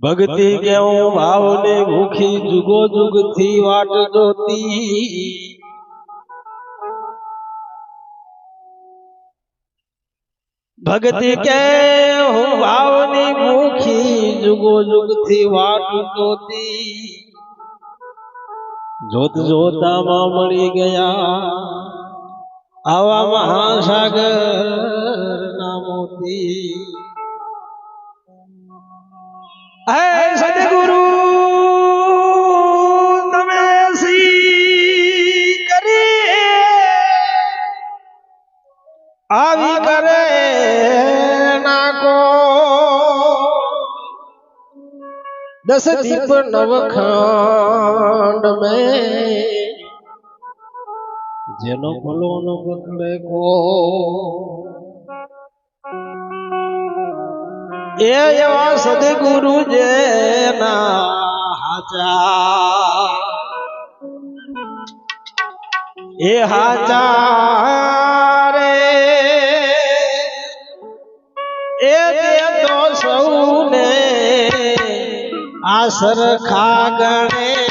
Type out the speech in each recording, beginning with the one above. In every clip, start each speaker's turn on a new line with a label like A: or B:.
A: ભક્તિ કેવું ભાવને ભૂખી જુગો જુગથી વાટ જોતી ભક્તિ કે હું ભાવની મુખી જુગો જુગથી વાટ જોતી જોત જોતામાં મળી ગયા. આવા મહાસાગર ના મોતી. આવી કરે નાકો દસ દીપ નવખંડ મેં જેનો ફલો નો પકડે કો એ એવા સદગુરુ જેના હાચા એ હાચા સૌને આ સરખા એ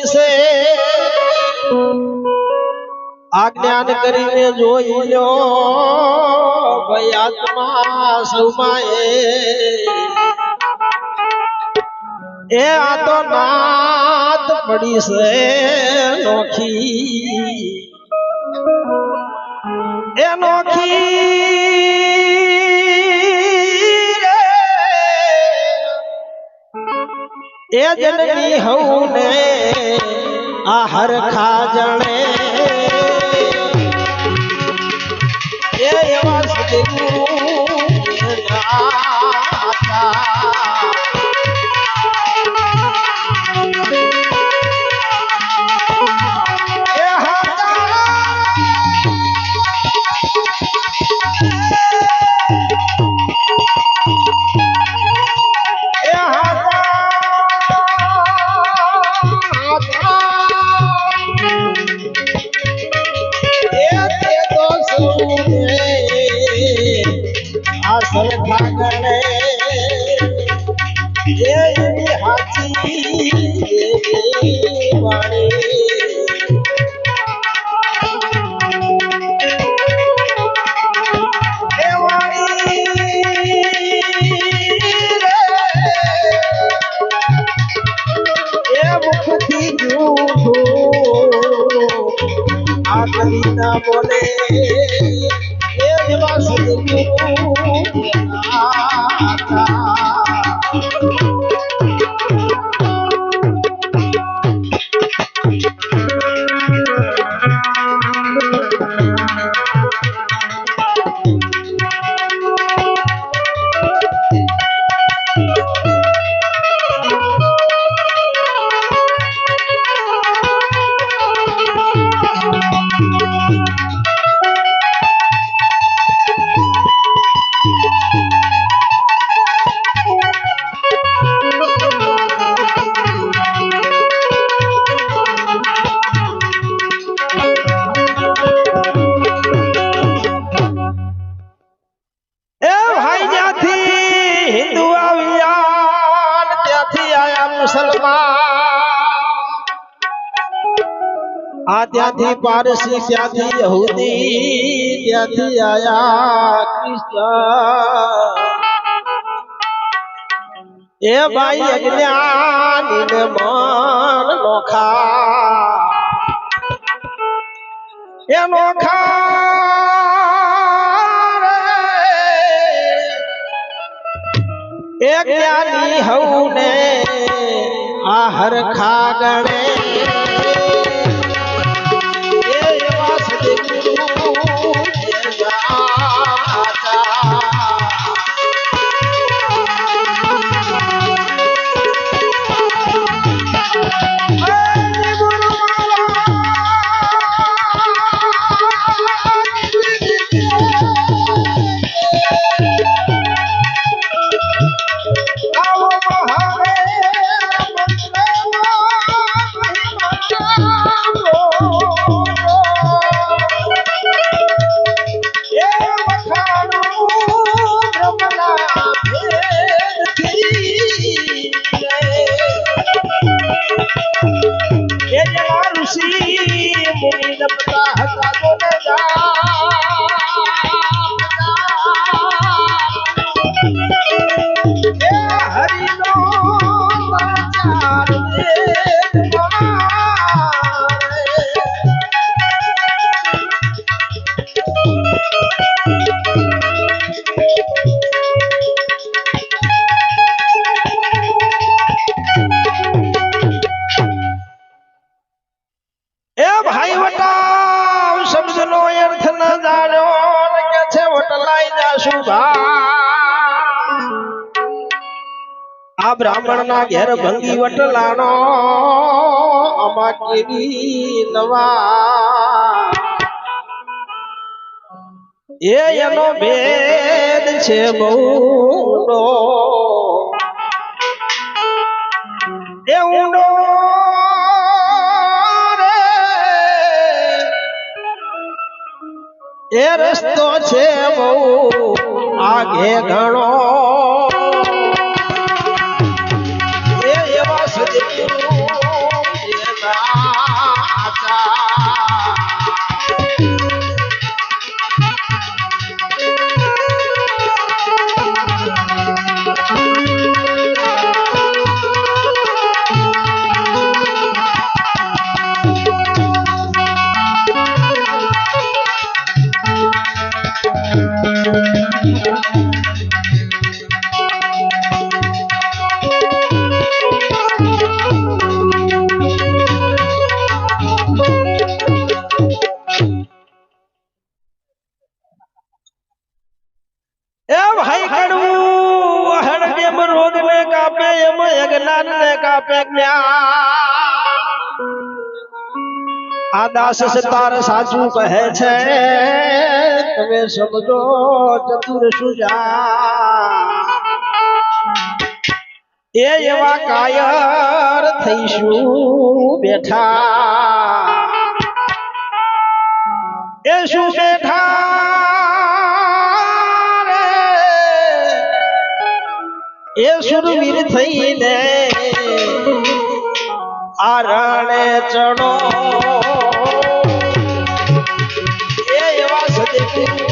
A: સૈયદ છે. આ જ્ઞાન કરીને જોઈ લો, ભાઈ આત્મા સુમાએ. એ આ તો નાત પડી છે નોખી. એ જનની હવું ને આ જણે એ એવા સદગુરુ bola. ત્યાંથી પારસી ત્યાંથી યહૂદી, ત્યાંથી આયા ક્રિશ્ચન એ ભાઈ અજ્ઞાની ને મન નોખા એ નોખા. એ જ્ઞાની હવને આ હરખા ગણે આ બ્રાહ્મણ ના ઘેર ભંગી વટલાનો અમા કેવી નવા. એ એનો ભેદ છે બહુ એ એ રસ્તો છે બહુ આગે ઘણો. એમ અજ્ઞાન ને કાપે જ્ઞાન આ દાસ સતાર સાચું કહે છે. તમે સમજો, ચતુર સુજા. એ એવા કાયર થઈશું બેઠા. એ શું બેઠા? એ સુરવીર થઈને આરણે ચણો. એ એવા સદગુરુ